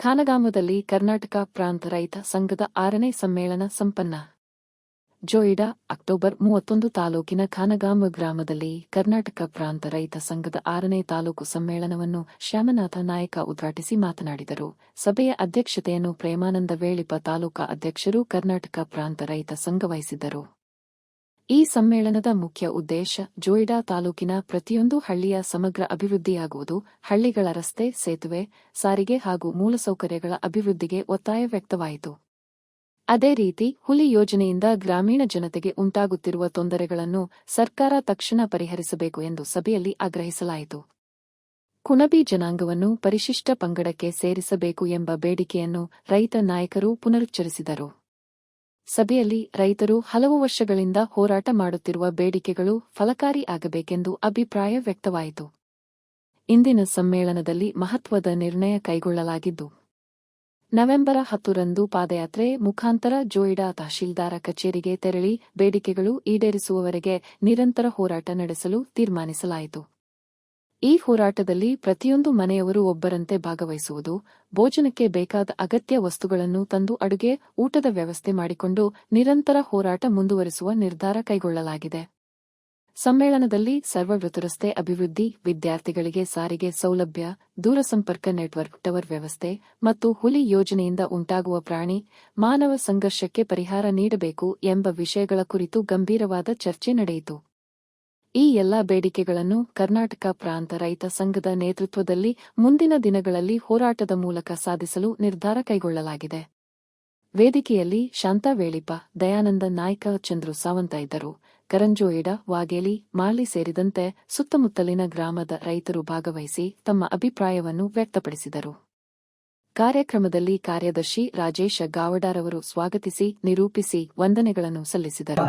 ಖಾನಗಾಮದಲ್ಲಿ ಕರ್ನಾಟಕ ಪ್ರಾಂತ ರೈತ ಸಂಘದ ಆರನೇ ಸಮ್ಮೇಳನ ಸಂಪನ್ನ. ಜೋಯಿಡಾ, ಅಕ್ಟೋಬರ್ ಮೂವತ್ತೊಂದು ತಾಲೂಕಿನ ಖಾನಗಾಮ ಗ್ರಾಮದಲ್ಲಿ ಕರ್ನಾಟಕ ಪ್ರಾಂತ ರೈತ ಸಂಘದ ಆರನೇ ತಾಲೂಕು ಸಮ್ಮೇಳನವನ್ನು ಶ್ಯಾಮನಾಥ ನಾಯಕ ಉದ್ಘಾಟಿಸಿ ಮಾತನಾಡಿದರು. ಸಭೆಯ ಅಧ್ಯಕ್ಷತೆಯನ್ನು ಪ್ರೇಮಾನಂದ ವೇಳಿಪ ತಾಲೂಕಾ ಅಧ್ಯಕ್ಷರು ಕರ್ನಾಟಕ ಪ್ರಾಂತ ರೈತ ಸಂಘ ವಹಿಸಿದ್ದರು. ಈ ಸಮ್ಮೇಳನದ ಮುಖ್ಯ ಉದ್ದೇಶ ಜೋಯಿಡಾ ತಾಲೂಕಿನ ಪ್ರತಿಯೊಂದು ಹಳ್ಳಿಯ ಸಮಗ್ರ ಅಭಿವೃದ್ಧಿಯಾಗುವುದು, ಹಳ್ಳಿಗಳ ರಸ್ತೆ, ಸೇತುವೆ, ಸಾರಿಗೆ ಹಾಗೂ ಮೂಲಸೌಕರ್ಯಗಳ ಅಭಿವೃದ್ಧಿಗೆ ಒತ್ತಾಯ ವ್ಯಕ್ತವಾಯಿತು. ಅದೇ ರೀತಿ, ಹುಲಿ ಯೋಜನೆಯಿಂದ ಗ್ರಾಮೀಣ ಜನತೆಗೆ ಉಂಟಾಗುತ್ತಿರುವ ತೊಂದರೆಗಳನ್ನು ಸರ್ಕಾರ ತಕ್ಷಣ ಪರಿಹರಿಸಬೇಕು ಎಂದು ಸಭೆಯಲ್ಲಿ ಆಗ್ರಹಿಸಲಾಯಿತು. ಕುಣಬಿ ಜನಾಂಗವನ್ನು ಪರಿಶಿಷ್ಟ ಪಂಗಡಕ್ಕೆ ಸೇರಿಸಬೇಕು ಎಂಬ ಬೇಡಿಕೆಯನ್ನು ರೈತ ನಾಯಕರು ಪುನರುಚ್ಚರಿಸಿದರು. ಸಭೆಯಲ್ಲಿ ರೈತರು ಹಲವು ವರ್ಷಗಳಿಂದ ಹೋರಾಟ ಮಾಡುತ್ತಿರುವ ಬೇಡಿಕೆಗಳು ಫಲಕಾರಿ ಆಗಬೇಕೆಂದು ಅಭಿಪ್ರಾಯ ವ್ಯಕ್ತವಾಯಿತು. ಇಂದಿನ ಸಮ್ಮೇಳನದಲ್ಲಿ ಮಹತ್ವದ ನಿರ್ಣಯ ಕೈಗೊಳ್ಳಲಾಗಿದ್ದು, ನವೆಂಬರ್ ಹತ್ತರಂದು ಪಾದಯಾತ್ರೆ ಮುಖಾಂತರ ಜೋಯಿಡಾ ತಹಶೀಲ್ದಾರ ಕಚೇರಿಗೆ ತೆರಳಿ ಬೇಡಿಕೆಗಳು ಈಡೇರಿಸುವವರೆಗೆ ನಿರಂತರ ಹೋರಾಟ ನಡೆಸಲು ತೀರ್ಮಾನಿಸಲಾಯಿತು. ಈ ಹೋರಾಟದಲ್ಲಿ ಪ್ರತಿಯೊಂದು ಮನೆಯವರು ಒಬ್ಬರಂತೆ ಭಾಗವಹಿಸುವುದು, ಭೋಜನಕ್ಕೆ ಬೇಕಾದ ಅಗತ್ಯ ವಸ್ತುಗಳನ್ನು ತಂದು ಅಡುಗೆ, ಊಟದ ವ್ಯವಸ್ಥೆ ಮಾಡಿಕೊಂಡು ನಿರಂತರ ಹೋರಾಟ ಮುಂದುವರಿಸುವ ನಿರ್ಧಾರ ಕೈಗೊಳ್ಳಲಾಗಿದೆ. ಸಮ್ಮೇಳನದಲ್ಲಿ ಸರ್ವವೃತ ರಸ್ತೆ ಅಭಿವೃದ್ಧಿ, ವಿದ್ಯಾರ್ಥಿಗಳಿಗೆ ಸಾರಿಗೆ ಸೌಲಭ್ಯ, ದೂರಸಂಪರ್ಕ ನೆಟ್ವರ್ಕ್, ಟವರ್ ವ್ಯವಸ್ಥೆ ಮತ್ತು ಹುಲಿ ಯೋಜನೆಯಿಂದ ಉಂಟಾಗುವ ಪ್ರಾಣಿ ಮಾನವ ಸಂಘರ್ಷಕ್ಕೆ ಪರಿಹಾರ ನೀಡಬೇಕು ಎಂಬ ವಿಷಯಗಳ ಕುರಿತು ಗಂಭೀರವಾದ ಚರ್ಚೆ ನಡೆಯಿತು. ಈ ಎಲ್ಲ ಬೇಡಿಕೆಗಳನ್ನು ಕರ್ನಾಟಕ ಪ್ರಾಂತ ರೈತ ಸಂಘದ ನೇತೃತ್ವದಲ್ಲಿ ಮುಂದಿನ ದಿನಗಳಲ್ಲಿ ಹೋರಾಟದ ಮೂಲಕ ಸಾಧಿಸಲು ನಿರ್ಧಾರ ಕೈಗೊಳ್ಳಲಾಗಿದೆ. ವೇದಿಕೆಯಲ್ಲಿ ಶಾಂತಾ ವೇಳಿಪ ದಯಾನಂದ ನಾಯ್ಕ, ಚಂದ್ರು ಸಾವಂತ ಇದ್ದರು. ಕರಂಜೋಯಿಡ, ವಾಗೇಲಿ, ಮಾಲಿ ಸೇರಿದಂತೆ ಸುತ್ತಮುತ್ತಲಿನ ಗ್ರಾಮದ ರೈತರು ಭಾಗವಹಿಸಿ ತಮ್ಮ ಅಭಿಪ್ರಾಯವನ್ನು ವ್ಯಕ್ತಪಡಿಸಿದರು. ಕಾರ್ಯಕ್ರಮದಲ್ಲಿ ಕಾರ್ಯದರ್ಶಿ ರಾಜೇಶ ಗಾವಡಾರವರು ಸ್ವಾಗತಿಸಿ ನಿರೂಪಿಸಿ ವಂದನೆಗಳನ್ನು ಸಲ್ಲಿಸಿದರು.